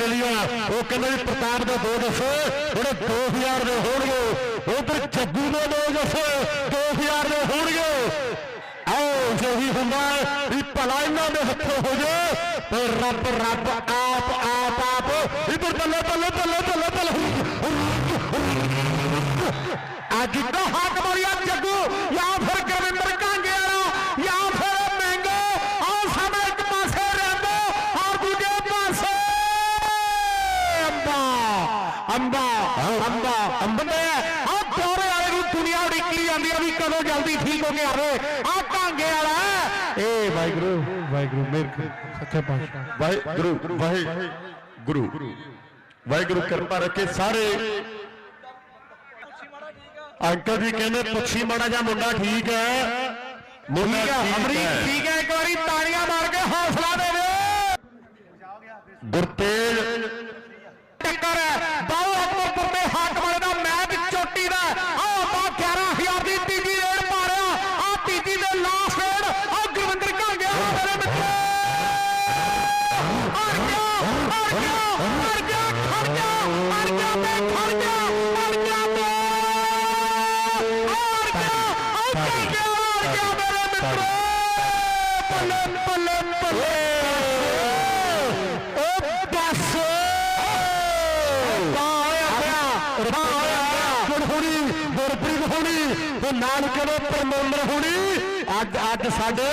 Australia ਉਹ ਕਹਿੰਦੇ ਵੀ ਪ੍ਰਤਾਪ ਦੇ ਦੋ ਦੱਸੋ ਜਿਹੜੇ 2000 ਦੇ ਹੋਣਗੇ ਉਧਰ ਜੱਗੂ ਦੇ ਦੋ ਦੱਸੋ 2000 ਦੇ ਹੋਣਗੇ। ਆਓ ਜਿਹੀ ਹੁੰਦਾ ਵੀ ਭਲਾ ਇਹਨਾਂ ਦੇ ਹੱਥੋਂ ਹੋ ਜੇ, ਤੇ ਰੱਬ ਰੱਬ ਆਪ ਆਪ ਆਪ, ਇਧਰ ਬੱਲੇ ਬੱਲੇ ਬੱਲੇ ਬੱਲੇ ਬੱਲੇ ਅੱਜ ਦਾ ਅੰਬੇ ਆ ਦੋਰੇ ਵਾਲੇ ਨੂੰ ਦੁਨੀਆ ਉਡੀਕੀ ਜਾਂਦੀ ਆ ਵੀ ਕਦੋਂ ਜਲਦੀ ਠੀਕ ਹੋ ਕੇ ਆਵੇ। ਆ ਕਾਂਗੇ ਵਾਲਾ ਏ ਵਾਹਿਗੁਰੂ ਵਾਹਿਗੁਰੂ ਮੇਰੇ ਸੱਚੇ ਪਾਤਸ਼ਾਹ। ਵਾਹਿਗੁਰੂ ਵਾਹਿਗੁਰੂ ਵਾਹਿਗੁਰੂ ਕਿਰਪਾ ਰੱਖੇ ਸਾਰੇ। ਅੰਕਲ ਜੀ ਕਹਿੰਦੇ ਪੁੱਛੀ ਮਾੜਾ ਜਿਹਾ ਮੁੰਡਾ ਠੀਕ ਹੈ। ਮੁੰਡਾ ਅਮਰੀਕ ਠੀਕ ਹੈ ਇੱਕ ਵਾਰੀ ਤਾੜੀਆਂ ਮਾਰ ਕੇ ਹੌਸਲਾ ਦੇਵੇ। ਗੁਰਤੇਜ ਅੜ ਗਿਆ ਅੜ ਗਿਆ ਖੜ ਗਿਆ ਅੜ ਗਿਆ ਤੇ ਖੜ ਗਿਆ ਅੜ ਗਿਆ ਤੇ ਅੜ ਗਿਆ ਅੜ ਗਿਆ ਅੜ ਗਿਆ ਮੇਰੇ ਮਿੱਤਰੋ ਬੱਲੇ ਬੱਲੇ ਬੱਲੇ ਹੋਣੀ ਤੇ ਨਾਲ ਕਿਹੜੇ ਪਰਮੇਂਦਰ ਹੋਣੀ। ਅੱਜ ਅੱਜ ਸਾਡੇ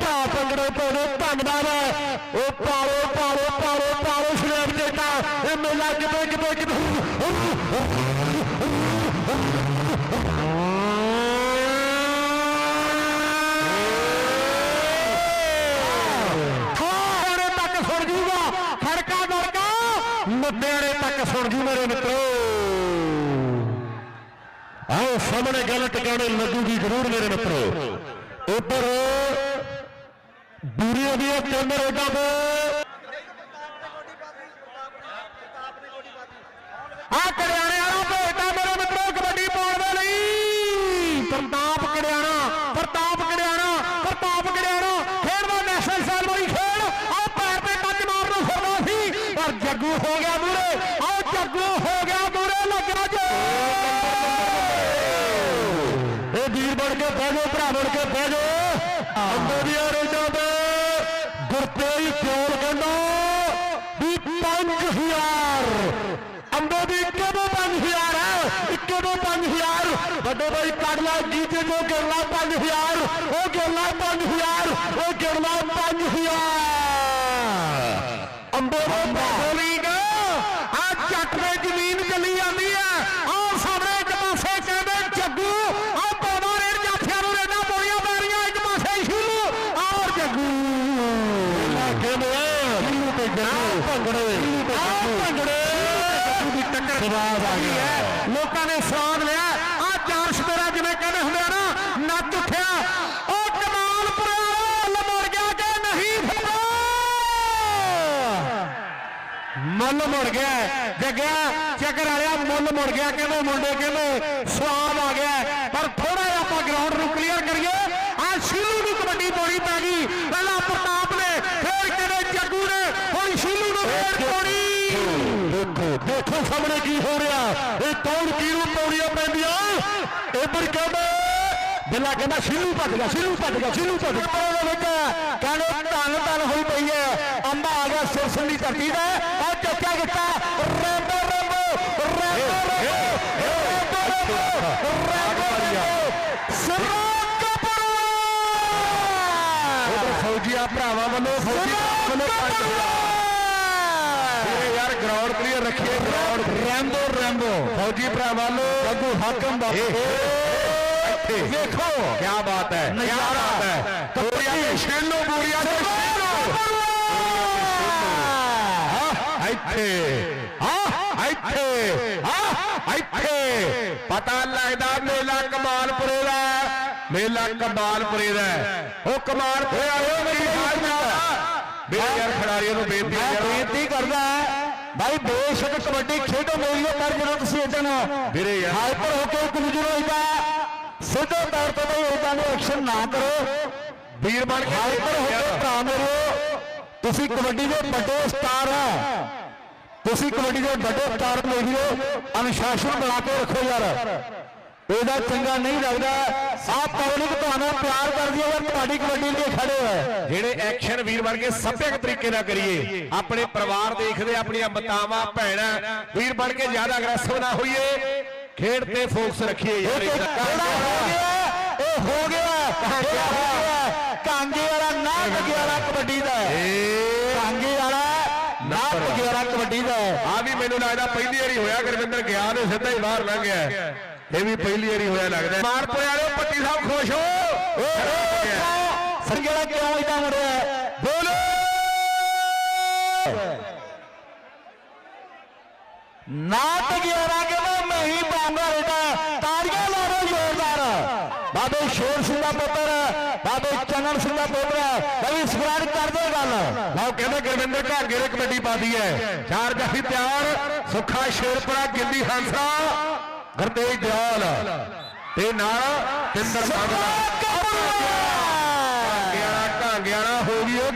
ਭਾ ਪੰਗੜੇ ਪਾਉਣੇ ਧੰਨਵਾਦ ਹੈ ਉਹ ਪਾਲੋ ਪਾਲੋ ਪਾਲੋ ਪਾਲੋ ਸ਼ਰੇਮ ਜੇਤਾ ਇਹ ਮੇਲਾ ਕਿਤੇ ਕਿਤੇ ਕਿਤੇ ਥੋੜੇ ਤੱਕ ਸੁਣ ਜੂਗਾ। ਖੜਕਾ, ਦੜਕਾ। ਨੱਬੇੜੇ ਤੱਕ ਸੁਣ ਜੂ ਮੇਰੇ ਮਿੱਤਰੋ। ਸਾਹਮਣੇ ਗੱਲ ਟਿਕਾਣੇ ਲੱਗੂਗੀ ਜ਼ਰੂਰ ਮੇਰੇ ਮਿੱਤਰੋ। ਉੱਪਰ ਦੂਰੀਆਂ ਦੀਆਂ ਤਿੰਨ ਰੋਡਾਂ ਤੇ। ਆ ਕੜਿਆਣੇ ਵਾਲਾ ਭੇਜਦਾ ਮੇਰੇ ਮਿੱਤਰੋ ਕਬੱਡੀ ਪਾਉਣ ਦੇ ਲਈ। ਪ੍ਰਤਾਪ ਕੜਿਆਣਾ ਪ੍ਰਤਾਪ ਕੜਿਆਣਾ ਪ੍ਰਤਾਪ ਕੜਿਆਣਾ ਖੇਡਦਾ ਨੈਸ਼ਨਲ ਸੈਲਮਨੀ ਖੇਡ। ਆ ਪੈਰ ਤੇ ਟੱਚ ਮਾਰਨ ਨੂੰ ਫਿਰਦਾ ਸੀ। ਪਰ ਜੱਗੂ ਹੋ ਗਿਆ ਮੂਰੇ ਆ ਜੱਗੂ ਹੋ ਗਿਆ ਮੂਰੇ ਲੱਗਿਆ ਜੇ। ਬਹਿ ਜਾਓ ਭਰਾ ਬਣ ਕੇ ਬਹਿ ਜਾਓ ਅੰਦਰ ਦੀਆਂ ਰੇਡਾਂ ਤੇ ਗੁਰਤੇਜ ਚੋਰ ਕਹਿੰਦਾ, ਵੀ 5000 ਅੰਬੇ ਦੀ ਇੱਕੇ ਤੋਂ 5000 ਹੈ। ਇੱਕੇ ਤੋਂ 5000 ਵੱਡੇ ਭਾਈ ਕੱਢਲਾ ਜੀਤੇ ਤੋਂ ਗਿਰਲਾ 5000 ਉਹ ਗਿਰਲਾ 5000 ਉਹ ਗਿਰਲਾ 5000 ਅੰਬੇ ਦੇ ਬੋਲਿੰਗ ਆ ਚੱਕ ਦੇ ਜ਼ਮੀਨ ਚੱਲੀ ਜਾਂਦੀ ਹੈ ਆ ਸਾਹਮਣੇ ਇੱਕ ਪਾਸੇ ਕਹਿੰਦੇ ਜੱਗੂ ਆ ਦੋਵਾਂ ਰੇਡ ਜਾਫਿਆਂ ਨੂੰ ਰੇਡਾਂ ਪੋੜੀਆਂ ਪੈ ਰਹੀਆਂ ਇੱਕ ਪਾਸੇ ਸ਼ੀਲੂ ਔਰ ਜੱਗੂ ਕਹਿੰਦੇ ਸ਼ੀਲੂ ਤੇ ਜੱਗੂ ਭੰਗੜੇ। ਆ ਭੰਗੜੇ। ਦੀ ਟੱਕਰ ਸਵਾਦ ਆ ਗਿਆ ਲੋਕਾਂ ਨੇ ਸਵਾਦ ਲਿਆ। ਆ ਚਾਰ ਸਪੇਰਾ ਜਿਵੇਂ ਕਹਿੰਦੇ ਹੁੰਦੇ ਆ ਨਾ ਨੱਚ ਉੱਠਿਆ। ਉਹ ਕਮਾਲਪੁਰ ਵਾਲਾ ਮੁੜ ਗਿਆ ਕਿ ਨਹੀਂ ਫਿਰ ਮੁੱਲ ਮੁੜ ਗਿਆ। ਜੱਗਿਆ ਚੱਕਰ ਵਾਲਿਆ ਮੁੱਲ ਮੁੜ ਗਿਆ। ਕਹਿੰਦੇ ਮੁੰਡੇ ਕਹਿੰਦੇ ਸਵਾਦ ਆ ਗਿਆ। ਪਰ ਥੋੜਾ ਜਿਹਾ ਆਪਾਂ ਗਰਾਊਂਡ ਨੂੰ ਕਲੀਅਰ ਕਰੀਏ। ਦੇਖੋ ਸਾਹਮਣੇ ਕੀ ਹੋ ਰਿਹਾ ਇਹ ਕੌਣ ਕਿਹਨੂੰ ਪਾਉਣੀਆਂ ਪੈਂਦੀਆਂ ਇੱਧਰ ਕਹਿੰਦੇ ਬਿੱਲਾ ਕਹਿੰਦਾ ਸ਼ੀਲੂ ਭੱਜ ਗਿਆ ਸ਼ੀਲੂ ਭੱਜ ਗਿਆ ਸ਼ੀਲੂ ਭੱਜ ਗਿਆ ਉਹਦੇ ਵਿੱਚ ਕਹਿੰਦੇ ਧੰਨ ਧੰਨ ਹੋਈ ਪਈ ਹੈ ਅੰਬਾ ਆ ਗਿਆ ਸਿਰਸਨ ਦੀ ਧਰਤੀ ਦਾ ਉਹ ਚੱਕਿਆ ਕੀਤਾ ਰੈਂਬੋ ਰੈਂਬੋ ਰੈਂਬੋ ਰੈਂਬੋ ਫੌਜੀਆ ਭਰਾਵਾਂ ਵੱਲੋਂ ਫੌਜੀ ਵੱਲੋਂ ਇਹ ਯਾਰ ਗਰਾਊਂਡ ਕਲੀਅਰ ਰੱਖੀਏ ਗਰਾਊਂਡ ਰੈਂਬੋ ਰੈਂਬੋ ਫੌਜੀ ਭਰਾਵਾਂ ਵੱਲੋਂ ਗੱਗੂ ਹਾਕਮ ਬਾਬੂ ਦੇਖੋ ਕੀ ਬਾਤ ਹੈ ਕੀ ਬਾਤ ਹੈ ਬੋਰੀਆ ਦੇ ਸ਼ੇਲੋ ਬੋਰੀਆ ਦੇ ਇੱਥੇ ਹਾਂ ਇੱਥੇ ਹਾਂ ਇੱਥੇ ਪਤਾ ਲੱਗਦਾ ਮੇਲਾ ਕਮਾਲਪੁਰੇ ਦਾ ਮੇਲਾ ਕਮਾਲਪੁਰੇ ਦਾ ਉਹ ਕਮਾਲਪੁਰੇ ਆਇਓ ਮੇਰੀ ਹਾਲ ਮੇਰੇ ਯਾਰ ਖਿਡਾਰੀਆਂ ਨੂੰ ਬੇਨਤੀ ਹੈ ਬੇਨਤੀ ਕਰਦਾ ਭਾਈ ਬੇਸ਼ੱਕ ਕਬੱਡੀ ਖੇਡੋ ਮੇਰੀ ਪਰ ਜਦੋਂ ਤੁਸੀਂ ਇਦਾਂ ਵੀਰੇ ਯਾਰ। ਹਾਈਪਰ ਹੋ ਕੇ ਕਮਜ਼ੋਰ ਹੋਈਦਾ ਸਿੱਧੇ ਤੌਰ ਤੇ ਕੋਈ ਇਦਾਂ ਦੇ ਐਕਸ਼ਨ ਨਾ ਕਰੋ। ਵੀਰ ਬਣ ਕੇ ਹਾਈਪਰ ਹੋ ਕੇ ਭਰਾ ਮੇਰੇ ਤੁਸੀਂ ਕਬੱਡੀ ਦੇ ਵੱਡੇ ਸਟਾਰ ਆ। ਤੁਸੀਂ ਕਬੱਡੀ ਦੇ ਵੱਡੇ ਸਟਾਰ ਵੀਰੋ ਅਨੁਸ਼ਾਸਨ ਬਣਾ ਕੇ ਰੱਖੋ ਯਾਰ। ਇਹਦਾ ਚੰਗਾ ਨਹੀਂ ਲੱਗਦਾ। ਆਹ ਪਬਲਿਕ ਤੁਹਾਨੂੰ ਪਿਆਰ ਕਰਦੀ ਹੈ ਯਾਰ ਤੁਹਾਡੀ ਕਬੱਡੀ ਲਈ ਖੜੇ ਹੋਏ? ਜਿਹੜੇ ਐਕਸ਼ਨ ਵੀਰ ਵਰਗੇ ਸੱਭਿਅਕ ਤਰੀਕੇ ਨਾਲ ਕਰੀਏ ਆਪਣੇ ਪਰਿਵਾਰ ਦੇਖਦੇ ਆਪਣੀਆਂ ਮਾਤਾਵਾਂ ਭੈਣਾਂ ਵੀਰ ਬਣ ਕੇ ਜ਼ਿਆਦਾ ਅਗਰੈਸਿਵ ਨਾ ਹੋਈਏ। ਖੇਡ ਤੇ ਫੋਕਸ ਰੱਖੀਏ ਯਾਰ ਇਹ ਹੋ ਗਿਆ? ਇਹ ਹੋ ਗਿਆ। ਹੋ ਕਾਂਗੇ ਵਾਲਾ ਨਾ ਵਾਲਾ ਕਬੱਡੀ ਦਾ ਹੈ। ਕਾਂਗੇ ਵਾਲਾ ਨਾ ਵਾਲਾ ਕਬੱਡੀ ਦਾ ਹੈ। ਆ ਵੀ ਮੈਨੂੰ ਲੱਗਦਾ ਪਹਿਲੀ ਵਾਰੀ ਹੋਇਆ ਗੁਰਵਿੰਦਰ ਗਿਆ ਨੇ ਸਿੱਧਾ ਹੀ ਬਾਹਰ ਲੰਘ ਗਿਆ। ਇਹ ਵੀ ਪਹਿਲੀ ਵਾਰੀ ਹੋਇਆ ਲੱਗਦਾ। ਮਾਰਪੁਰੇ ਵਾਲਿਓ ਪੱਟੀ ਸਾਹਿਬ ਖੁਸ਼ ਹੋ। ਸੰਗੇੜਾ ਕਿਉਂ ਇਦਾਂ ਮੁੜਿਆ? ਹੈ? ਬੋਲੋ! ਨਾ ਤਗਿਆਰਾ ਕਹਿੰਦਾ ਮੈਂ ਹੀ ਪਾਉਂਗਾ ਬੇਟਾ ਤਾੜੀਆਂ ਲਾ ਦਿਓ ਜ਼ੋਰਦਾਰ। ਬਾਬੇ ਸ਼ੇਰ ਸਿੰਘ ਦਾ ਪੁੱਤਰ ਬਾਬੇ ਚੰਨਣ ਸਿੰਘ ਦਾ ਪੁੱਤਰ। ਕਵੀ ਸਵਾਰ ਕਰ ਦੇ ਗੱਲ। ਲਓ ਕਹਿੰਦੇ ਗੁਰਵਿੰਦਰ ਘਾਗੇ ਨੇ ਕਬੱਡੀ ਪਾਦੀ ਹੈ ਚਾਰ ਜਾਫੀ ਤਿਆਰ ਸੁੱਖਾ ਸ਼ੇਰਪੁਰਾ ਗਿੱਲੀ ਹੰਸਾ ਗੁਰਤੇਜ ਦਿਆਲ। ਤੇ ਨਾਲ ਕਿੰਦਰ ਬਾਦਲ ਢਾਂਗਿਆਣਾ ਹੋ ਗਈ ਉਹ